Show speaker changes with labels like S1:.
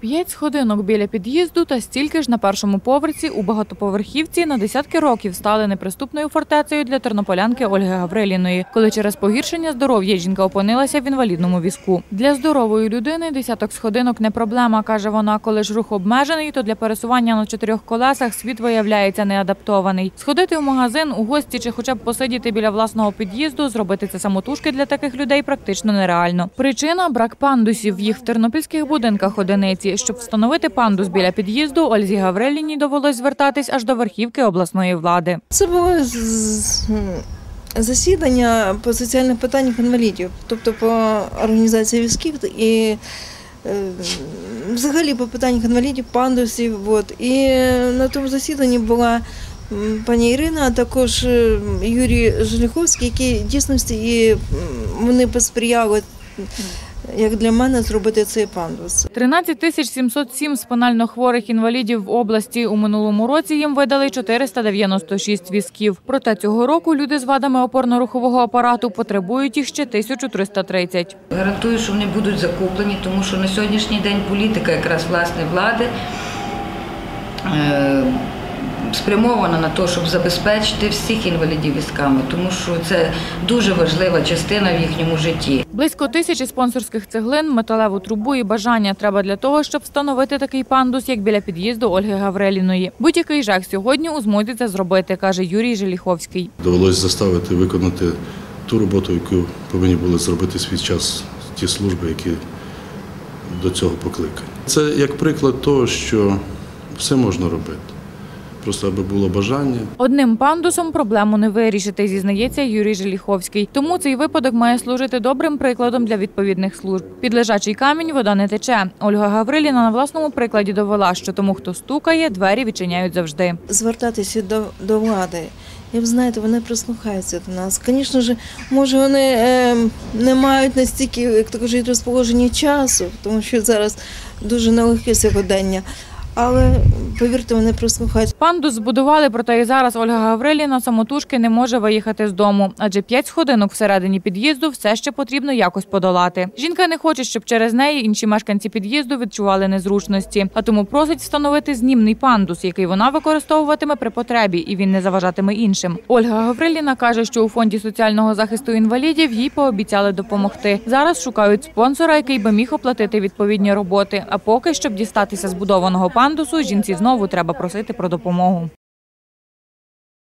S1: П'ять сходинок біля під'їзду та стільки ж на першому поверсі у багатоповерхівці на десятки років стали неприступною фортецею для тернополянки Ольги Гавриліної, коли через погіршення здоров'я жінка опинилася в інвалідному візку. Для здорової людини десяток сходинок не проблема, каже вона. Коли ж рух обмежений, то для пересування на чотирьох колесах світ виявляється неадаптований. Сходити в магазин, у гості чи хоча б посидіти біля власного під'їзду, зробити це самотужки для таких людей практично нереально. Причина брак пандусів. Їх в тернопільських будинках одиниці. Щоб встановити пандус біля під'їзду, Ользі Гавриліній довелось звертатись аж до верхівки обласної влади.
S2: Це було засідання по соціальних питаннях інвалідів, тобто по організації візків і е, взагалі по питаннях інвалідів, пандусів. От. І на тому засіданні була пані Ірина, а також е, Юрій Желіховський, які дійсності і вони посприяли, як для мене, зробити цей пандус.
S1: 13 тисяч 707 спинально хворих інвалідів в області у минулому році їм видали 496 візків. Проте цього року люди з вадами опорно-рухового апарату потребують їх ще 1330.
S3: Гарантую, що вони будуть закуплені, тому що на сьогоднішній день політика якраз власне влади е, спрямована на те, щоб забезпечити всіх інвалідів візками, тому що це дуже важлива частина в їхньому житті.
S1: Близько тисячі спонсорських цеглин, металеву трубу і бажання треба для того, щоб встановити такий пандус, як біля під'їзду Ольги Гавриліної. Будь-який жах сьогодні у змозі це зробити, каже Юрій Желіховський.
S4: Довелось заставити виконати ту роботу, яку повинні були зробити свій час ті служби, які до цього покликані. Це як приклад того, що все можна робити. Просто аби було бажання.
S1: Одним пандусом проблему не вирішити, зізнається Юрій Желіховський. Тому цей випадок має служити добрим прикладом для відповідних служб. Під лежачий камінь вода не тече. Ольга Гавриліна на власному прикладі довела, що тому, хто стукає, двері відчиняють завжди.
S2: звертатися до, до влади. І ви знаєте, вони прислухаються до нас. Звісно ж, може, вони е, не мають настільки, як то кажуть, розположення часу, тому що зараз дуже нелегке сьогодення. Але повірте, вони прислухаються.
S1: Пандус збудували, проте і зараз Ольга Гавриліна самотужки не може виїхати з дому, адже п'ять сходинок всередині під'їзду все ще потрібно якось подолати. Жінка не хоче, щоб через неї інші мешканці під'їзду відчували незручності, а тому просить встановити знімний пандус, який вона використовуватиме при потребі, і він не заважатиме іншим. Ольга Гавриліна каже, що у фонді соціального захисту інвалідів їй пообіцяли допомогти. Зараз шукають спонсора, який би міг оплатити відповідні роботи. А поки щоб дістатися збудованого пандусу, жінці знову треба просити про допомогу.